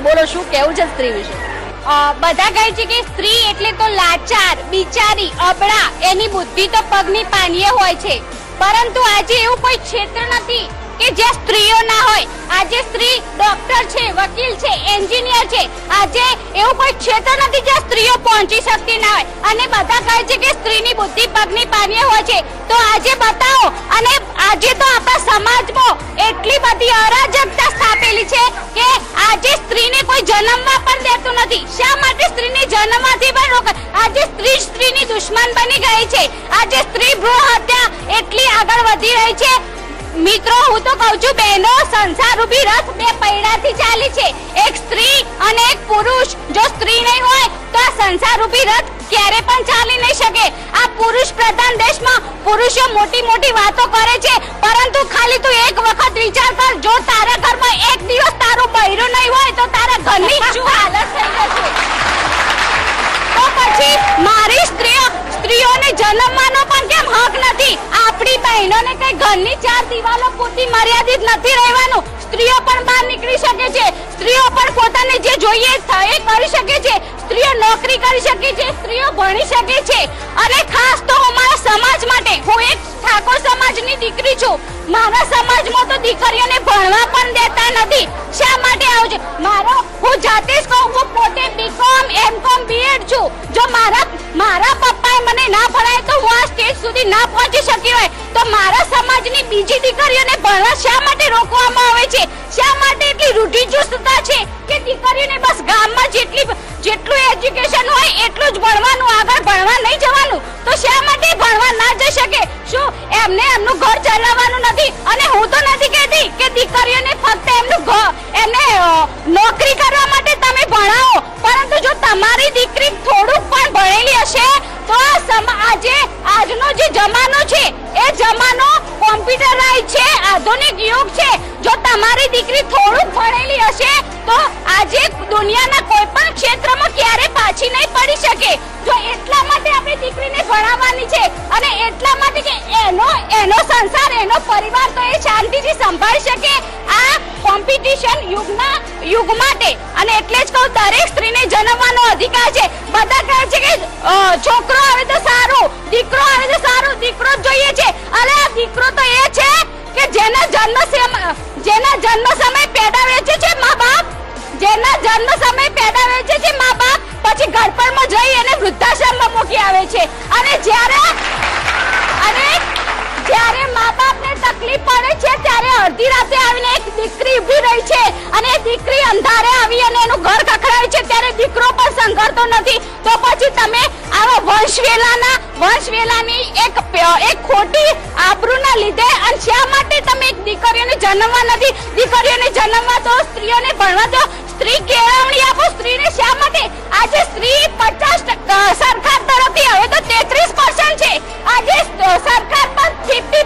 તો બોલો શું કેવું છે સ્ત્રી વિશે? બધા કહે છે કે સ્ત્રી એટલે તો લાચાર, બિચારી, અબળા, એની બુદ્ધિ તો પગની પાનીએ હોય છે. પરંતુ આજે એવું કોઈ ક્ષેત્ર નથી કે જ્યાં સ્ત્રીઓ ના હોય. આજે સ્ત્રી ડોક્ટર છે, વકીલ છે, એન્જિનિયર છે. આજે એવું કોઈ ક્ષેત્ર નથી જ્યાં સ્ત્રીઓ પહોંચી શકતી ના હોય. અને બધા કહે છે કે સ્ત્રીની બુદ્ધિ પગની પાનીએ હોય છે. તો આજે બતાવો, અને આજે તો આપણા સમાજમાં એટલી બધી અરાજકતા સ્થાપેલી છે જન્મવા પણ દેતું નથી. શા માટે સ્ત્રીની જન્મવાથી પણ રોક આજે સ્ત્રી સ્ત્રીની દુશ્મન બની ગઈ છે. આજે સ્ત્રી ભ્રૂણ હત્યા એટલી આગળ વધી રહી છે. મિત્રો, હું તો કહું છું, બહેનો, સંસાર રૂપી રથ બે પૈડાથી ચાલી છે. એક સ્ત્રી અને એક પુરુષ. જો સ્ત્રી નહીં હોય, તો આ સંસાર રૂપી રથ ક્યારે પણ ચાલી નહીં શકે. આ પુરુષ પ્રધાન દેશમાં પુરુષો મોટી મોટી વાતો કરે છે. પરંતુ ખાલી તું એક વખત વિચાર કર, જો તારા ઘરમાં એક દિવસ તારું બૈરું નહીં હોય, તો તારા મારી સ્ત્રીઓ સ્ત્રીઓને જન્મવાનો પણ કેમ હક નથી? આપણી બહેનોને કઈ ઘરની ચાર દિવાલો પૂરતી મર્યાદિત નથી રહેવાનું. સ્ત્રીઓ પણ બહાર નીકળી શકે છે. સ્ત્રીઓ પણ પોતાને જે જોઈએ એ કરી શકે છે. સ્ત્રીઓ નોકરી કરી શકે છે, સ્ત્રીઓ ભણી શકે છે. અને ખાસ તો અમારા મારા સમાજ માટે, હું એક ઠાકોર સમાજની દીકરી છું. મારા સમાજમાં તો દીકરીઓને ભણવા પણ દેતા નથી. શા માટે આવું મારો, હું જાતે જ કહું હું પોતે બીકોમ એમકોમ બીએડ છું. જો મારા મારા પપ્પાએ મને ના ભણાય તો હું આ સ્ટેજ સુધી ના પહોંચી શકી હોય. તો મારા સમાજની બીજી દીકરીઓને ભણવા શા માટે રોકવામાં આવે છે? શા માટે એટલી રૂઢિચુસ્તતા છે કે દીકરીઓને બસ ગામમાં જેટલી જ ભણવાનું, આગળ ભણવા નહીં જવાનું. તો શા માટે ભણવા ના જઈ શકે? શું એમને એમનું ઘર ચલાવવાનું નથી? અને હું તો નથી કહેતી કે દીકરીઓને ફક્ત એમનું ઘર એમને નોકરી કરવા માટે તમે ભણાવો. પરંતુ જો તમારી દીકરી થોડુંક પણ ભણેલી હશે, તો આજે, આજનો જે જમાનો છે, એ જમાનો કોમ્પ્યુટરાઇઝ છે, આધુનિક યુગ છે. જો તમારી દીકરી થોડુંક ભણેલી હશે, તો આજે દુનિયાના કોઈ ક્ષેત્રમાં ક્યારે પાછી નહીં પડી શકે. જો એટલા માટે આપણે દીકરીને ભણાવવાની છે અને એટલા માટે કે એનો એનો સંસાર, એનો પરિવાર તો એ શાંતિથી સંભાળી શકે આ કોમ્પિટિશન યુગના, યુગ માટે. અને એટલે જ કહું, દરેક સ્ત્રીને જન્મવાનો અધિકાર છે. બધા કહે છે કે છોકરો આવે તો સારું, દીકરો આવે તો સારું, દીકરો જ જોઈએ છે. અરે આ દીકરો તો એ છે કે જેના જન્મ જેના જન્મ સમય પેદા વેચે છે મા બાપ. જઈ અને વૃદ્ધાશ્રમમાં મૂકી આવે છે. અને જ્યારે અને જ્યારે મા તકલીફ પડે છે, ત્યારે અડધી રાતે આવીને એક દીકરી ઊભી રહી છે અને દીકરી અંધારે આવી અને એનું ઘર કખડાય છે. ત્યારે દીકરો પણ સંઘરતો નથી. તો પછી તમે આવો વંશવેલાના, વંશવેલાની એક એક ખોટી આબરૂના લીધે અને શા માટે તમે એક દીકરીઓને જન્મવા નથી? દીકરીઓને જન્મવા તો સ્ત્રીઓને ભણવા તો સ્ત્રી કેળવણી આપો, સ્ત્રીને શા માટે? આજે સ્ત્રી પચાસ સરકાર તરફથી હવે તો તેત્રીસ છે. આજે સરકાર પણ ફિફ્ટી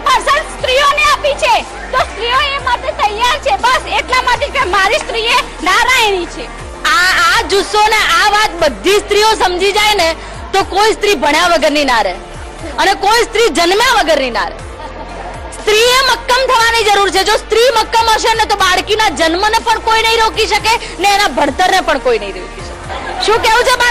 સ્ત્રીઓને આપી છે. તો સ્ત્રીઓ એ માટે તૈયાર છે. બસ એટલા માટે કે મારી સ્ત્રી એ નારાયણી છે. આ આ જુસ્સો ને આ વાત બધી સ્ત્રીઓ સમજી જાય ને, તો કોઈ સ્ત્રી ભણ્યા વગરની ના રહે. અને કોઈ સ્ત્રી જન્મ્યા વગરની ના રહે. સ્ત્રીએ મક્કમ થવાની જરૂર છે. જો સ્ત્રી મક્કમ હશે ને તો બાળકીના જન્મને પણ કોઈ નહીં રોકી શકે ને એના ભણતરને પણ કોઈ નહીં રોકી શકે. શું કેવું છે